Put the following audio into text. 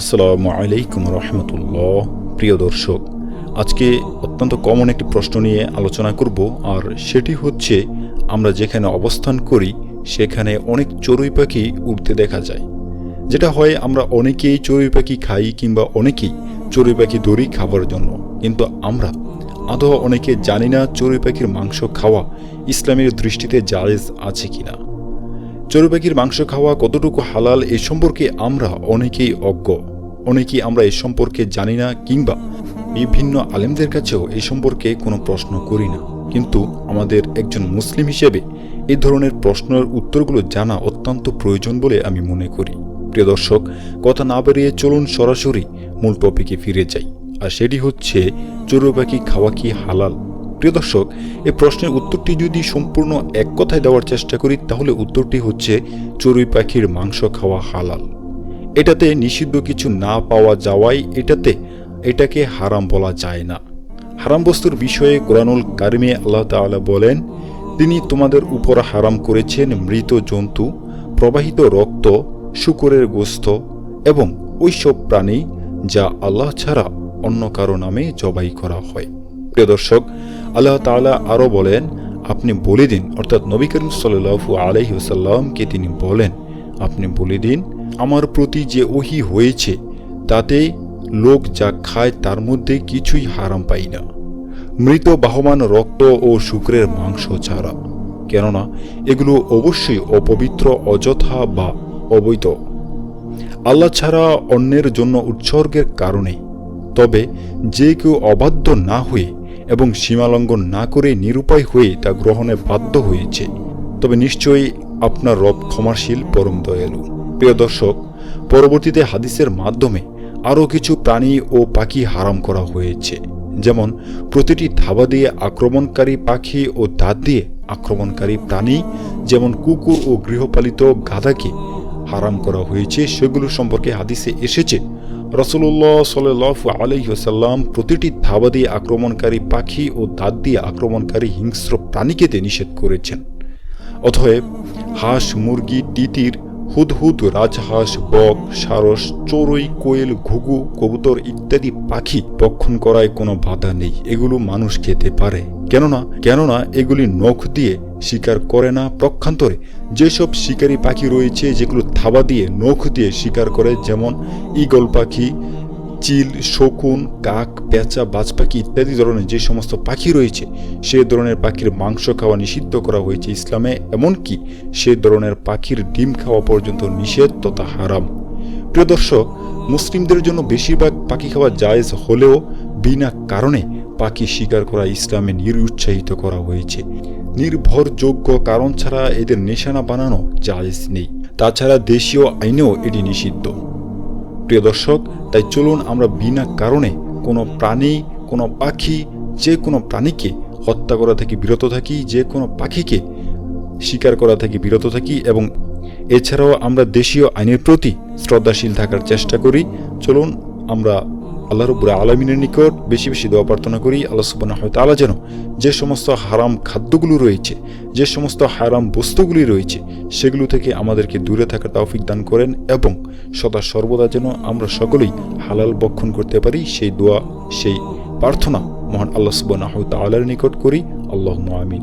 আসসালামু আলাইকুম রহমতুল্লাহ। প্রিয় দর্শক, আজকে অত্যন্ত কমন একটি প্রশ্ন নিয়ে আলোচনা করব, আর সেটি হচ্ছে, আমরা যেখানে অবস্থান করি, সেখানে অনেক চড়ুই পাখি উঠতে দেখা যায়। যেটা হয়, আমরা অনেকেই চড়ুই পাখি খাই কিংবা অনেকেই চড়ুই পাখি ধরি খাবার জন্য। কিন্তু আমরা, আদৌ অনেকে জানি না চড়ুই পাখির মাংস খাওয়া ইসলামের দৃষ্টিতে জায়েজ আছে কিনা? চড়ুই পাখির মাংস খাওয়া কতটুকু হালাল এ সম্পর্কে আমরা অনেকেই অজ্ঞ। অনেকেই আমরা এ সম্পর্কে জানি না কিংবা বিভিন্ন আলেমদের কাছেও এ সম্পর্কে কোনো প্রশ্ন করি না। কিন্তু আমাদের একজন মুসলিম হিসেবে এই ধরনের প্রশ্নের উত্তরগুলো জানা অত্যন্ত প্রয়োজন বলে আমি মনে করি। প্রিয় দর্শক, কথা না বেরিয়ে চলুন সরাসরি মূল টপিকে ফিরে যাই, আর সেটি হচ্ছে চড়ুই পাখি খাওয়া কি হালাল? প্রিয় দর্শক এই প্রশ্নের উত্তরটি যদি সম্পূর্ণ এক কথায় দেওয়ার চেষ্টা করি, তাহলে উত্তরটি হচ্ছে, চড়ুই পাখির মাংস খাওয়া হালাল। এটাতে নিষিদ্ধ কিছু না পাওয়া যাওয়ায় এটাতে, এটাকে হারাম বলা যায় না। হারাম বস্তুর বিষয়ে কোরআনুল কারিমে আল্লাহ তাআলা বলেন, তিনি তোমাদের উপর হারাম করেছেন মৃত জন্তু, প্রবাহিত রক্ত, শুকরের গোস্ত এবং ওইসব প্রাণী যা আল্লাহ ছাড়া অন্য কারও নামে জবাই করা হয়। প্রিয় দর্শক, আল্লাহ তাআলা আরও বলেন, আপনি বলে দিন অর্থাৎ নবী করিম সাল্লাহু আলহিউসাল্লামকে তিনি বলেন, আপনি বলে দিন আমার প্রতি যে ওহি হয়েছে, তাতে লোক যা খায় তার মধ্যে কিছুই হারাম পাই না। মৃত বাহমান রক্ত ও শুক্রের মাংস ছাড়া। কেননা, এগুলো অবশ্যই অপবিত্র, অযথা বা অবৈধ। আল্লাহ ছাড়া অন্যের জন্য উৎসর্গের কারণে। তবে যে কেউ অবাধ্য না হয়ে এবং সীমালঙ্ঘন না করে নিরুপায় হয়ে তা গ্রহণে বাধ্য হয়েছে, তবে নিশ্চয়ই আপনার রব ক্ষমাশীল, পরম দয়ালু। প্রিয় দর্শক, পরবর্তীতে হাদিসের মাধ্যমে আরও কিছু প্রাণী ও পাখি হারাম করা হয়েছে। যেমন, প্রতিটি ধাবা দিয়ে আক্রমণকারী পাখি ও দাঁত দিয়ে আক্রমণকারী প্রাণী, যেমন কুকুর ও গৃহপালিত গাধাকে হারাম করা হয়েছে। সেগুলো সম্পর্কে হাদিসে এসেছে রসুল্লাহ সাল আলহিহসাল্লাম প্রতিটি ধাবা দিয়ে আক্রমণকারী পাখি ও দাঁত দিয়ে আক্রমণকারী হিংস্র প্রাণীকেতে নিষেধ করেছেন। অতএব হাঁস, মুরগি, তিতির হুদহুদ, রাজহাঁস, বক, সারস চড়ুই কোয়েল, ঘুঘু, কবুতর ইত্যাদি পাখি পক্ষণ করায় কোনো বাধা নেই। এগুলো মানুষ খেতে পারে। কেননা কেননা এগুলি নখ দিয়ে শিকার করে না। প্রক্ষান্তরে যেসব শিকারী পাখি রয়েছে, যেগুলো থাবা দিয়ে নখ দিয়ে শিকার করে, যেমন ইগল পাখি চিল, শকুন, কাক, পেঁচা বাজ পাখি ইত্যাদি ধরনের যে সমস্ত পাখি রয়েছে, সে ধরনের পাখির মাংস খাওয়া নিষিদ্ধ করা হয়েছে ইসলামে, এমনকি সে ধরনের পাখির ডিম খাওয়া পর্যন্ত নিষেধ তথা হারাম। প্রিয় দর্শক, মুসলিমদের জন্য বেশিরভাগ পাখি খাওয়া জায়েজ হলেও বিনা কারণে পাখি শিকার করা ইসলামে নিরুৎসাহিত করা হয়েছে। নির্ভরযোগ্য কারণ ছাড়া এদের নিশানা বানানো জায়েজ নেই। তাছাড়া দেশীয় আইনেও এটি নিষিদ্ধ। প্রিয় দর্শক, তাই চলুন আমরা বিনা কারণে কোনো প্রাণী, কোনো পাখি, যে কোনো প্রাণীকে হত্যা করা থেকে বিরত থাকি, যে কোনো পাখিকে শিকার করা থেকে বিরত থাকি এবং এছাড়াও আমরা দেশীয় আইনের প্রতি শ্রদ্ধাশীল থাকার চেষ্টা করি। চলুন আমরা আল্লাহ রব্বুর আলমিনের নিকট বেশি বেশি দোয়া প্রার্থনা করি, আল্লাহ সুবাহ হয়তো আল্লাহ যেন যে সমস্ত হারাম খাদ্যগুলো রয়েছে, যে সমস্ত হারাম বস্তুগুলি রয়েছে, সেগুলো থেকে আমাদেরকে দূরে থাকার তৌফিক দান করেন এবং সদা সর্বদা যেন আমরা সকলেই হালাল বক্ষণ করতে পারি, সেই দোয়া, সেই প্রার্থনা মহান আল্লাহ সুবাহ তালার নিকট করি আল্লাহ আমিন।